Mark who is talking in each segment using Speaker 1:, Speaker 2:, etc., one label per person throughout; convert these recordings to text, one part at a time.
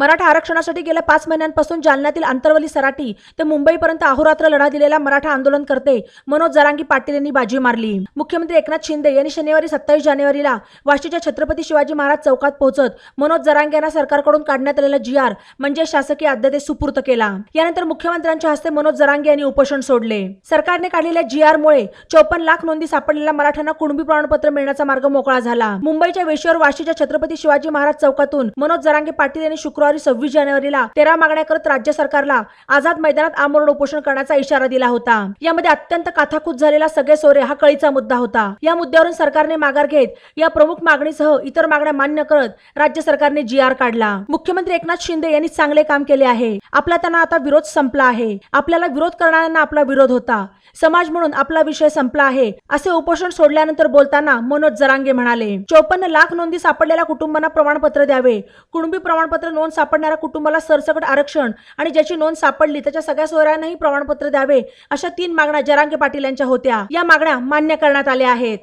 Speaker 1: मराठा आरक्षणासाठी गेल्या पाच महिन्यांपासून जालन्यातील आंतरवली सराटी ते मुंबईपर्यंत अहोरात्र लढा दिलेला मराठा आंदोलन करते मनोज जरांगी पाटील यांनी बाजी मारली. मुख्यमंत्री एकनाथ शिंदे यांनी शनिवारी सत्तावीस जानेवारीला वाशीच्या छत्रपती शिवाजी महाराज चौकात पोहोचत मनोज जरांगे यांना सरकारकडून काढण्यात आलेला जी आर म्हणजे शासकीय अध्यादेश सुपूर्त केला. यानंतर मुख्यमंत्र्यांच्या हस्ते मनोज जरांगे यांनी उपोषण सोडले. सरकारने काढलेल्या जी आर मुळे चौपन्न लाख नोंदी सापडलेल्या मराठ्यांना कुणबी प्रमाणपत्र मिळण्याचा मार्ग मोकळा झाला. मुंबईच्या वेशीवर वाशीच्या छत्रपती शिवाजी महाराज चौकातून मनोज जरांगे पाटील यांनी शुक्रवार सव्वीस जानेवारीला तेरा मागण्या करत राज्य सरकारला आझाद मैदानात आमरण उपोषण करण्याचा इशारा दिला होता. यामध्ये अत्यंत काथाकूत झालेला सगळे सोरे हा कळीचा मुद्दा होता. या मुद्द्यावरून सरकारने माघार घेत या प्रमुख मागणीसह इतर मागण्या मान्य करत राज्य सरकारने जी आर काढला. मुख्यमंत्री एकनाथ शिंदे यांनी चांगले काम केले आहे. आपला त्यांना आता विरोध संपला आहे. आपल्याला विरोध करणाऱ्यांना आपला विरोध होता. समाज म्हणून आपला विषय संपला आहे असे उपोषण सोडल्यानंतर बोलताना मनोज जरांगे म्हणाले चौपन्न लाख नोंदी सापडलेल्या कुटुंबांना प्रमाणपत्र द्यावे. कुटुंबी प्रमाणपत्र नोंद सापडणाऱ्या कुटुंबाला सरसकट आरक्षण आणि ज्याची नोंद सापडली त्याच्या सगळ्या सोयऱ्यांनाही प्रमाणपत्र द्यावे अशा तीन मागण्या जरांगे पाटील यांच्या होत्या. या मागण्या मान्य करण्यात आल्या आहेत.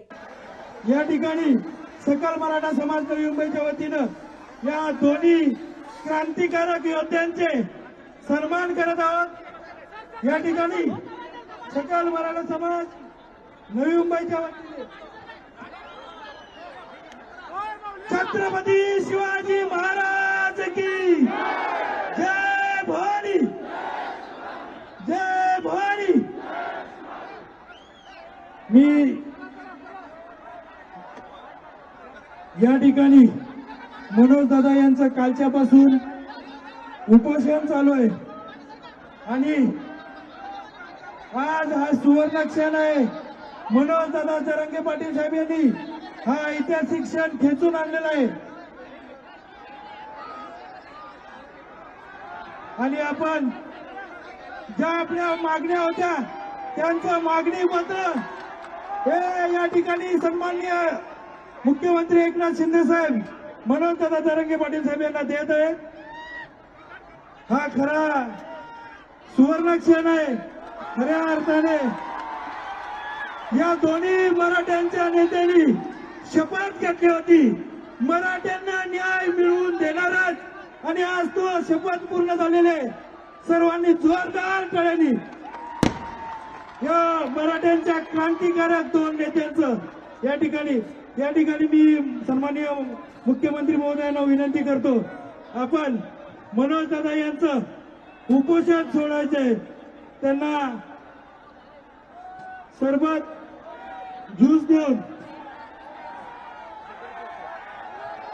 Speaker 2: या ठिकाणी सकल मराठा समाज नवी मुंबईच्या वतीनं या दोन्ही क्रांतिकारक योद्ध्यांचे सन्मान करत आहोत. या ठिकाणी सकल मराठा समाज नवी मुंबईच्या वतीने छत्रपती शिवाजी महाराज की? जय भवानी। जय भवानी। मी या ठिकाणी मनोज दादा यांचं कालच्यापासून उपोषण चालू आहे. आणि आज हा सुवर्ण क्षण आहे. मनोज दादा जरंगे पाटील साहेब यांनी हा ऐतिहासिक क्षण खेचून आणलेला आहे. आणि आपण ज्या आपल्या मागण्या होत्या त्यांचं मागणी पत्र हे या ठिकाणी सन्माननीय मुख्यमंत्री एकनाथ शिंदे साहेब म्हणून दादा तरंगे पाटील साहेब यांना देत आहेत. हा खरा सुवर्ण क्षण आहे खऱ्या अर्थाने. या दोन्ही मराठ्यांच्या नेत्यांनी शपथ घेतली होती. मराठ्यांना न्याय मिळवून देणारच आणि आज तो शपथ पूर्ण झालेले आहे. सर्वांनी जोरदार टाळ्यांनी. या मराठ्यांच्या क्रांतिकारक दोन नेत्यांचं या ठिकाणी या ठिकाणी मी सन्माननीय मुख्यमंत्री महोदयांना विनंती करतो. आपण मनोज दादा यांचं उपोषण सोडायचंय त्यांना सरबत ज्यूस देऊन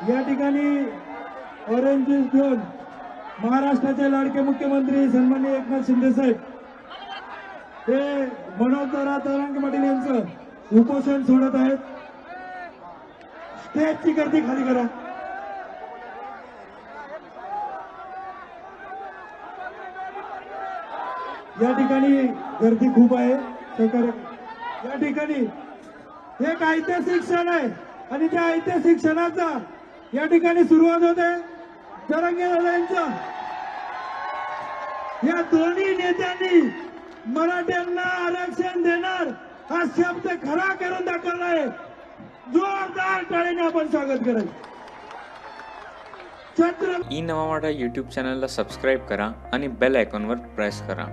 Speaker 2: या ठिकाणी ऑरेंज ज्यूस घेऊन महाराष्ट्राचे लाडके मुख्यमंत्री सन्माननीय एकनाथ शिंदे साहेब. ते मनोज तरंग पाटील यांचं उपोषण सोडत आहेत. स्टेजची गर्दी खाली करा. या ठिकाणी गर्दी खूप आहे. सहकार्य या ठिकाणी एक ऐतिहासिक क्षण आहे आणि त्या ऐतिहासिक क्षणाचा या ठिकाणी सुरुवात होते. तरंगे यांचं या दोन्ही नेत्यांनी मराठ्यांना आरक्षण देणार हा शब्द खरा करून दाखवला आहे जोरदार टाळीने आपण स्वागत करेल.
Speaker 3: ई नवा माटा यूट्यूब चॅनलला सबस्क्राईब करा आणि बेल आयकॉनवर प्रेस करा.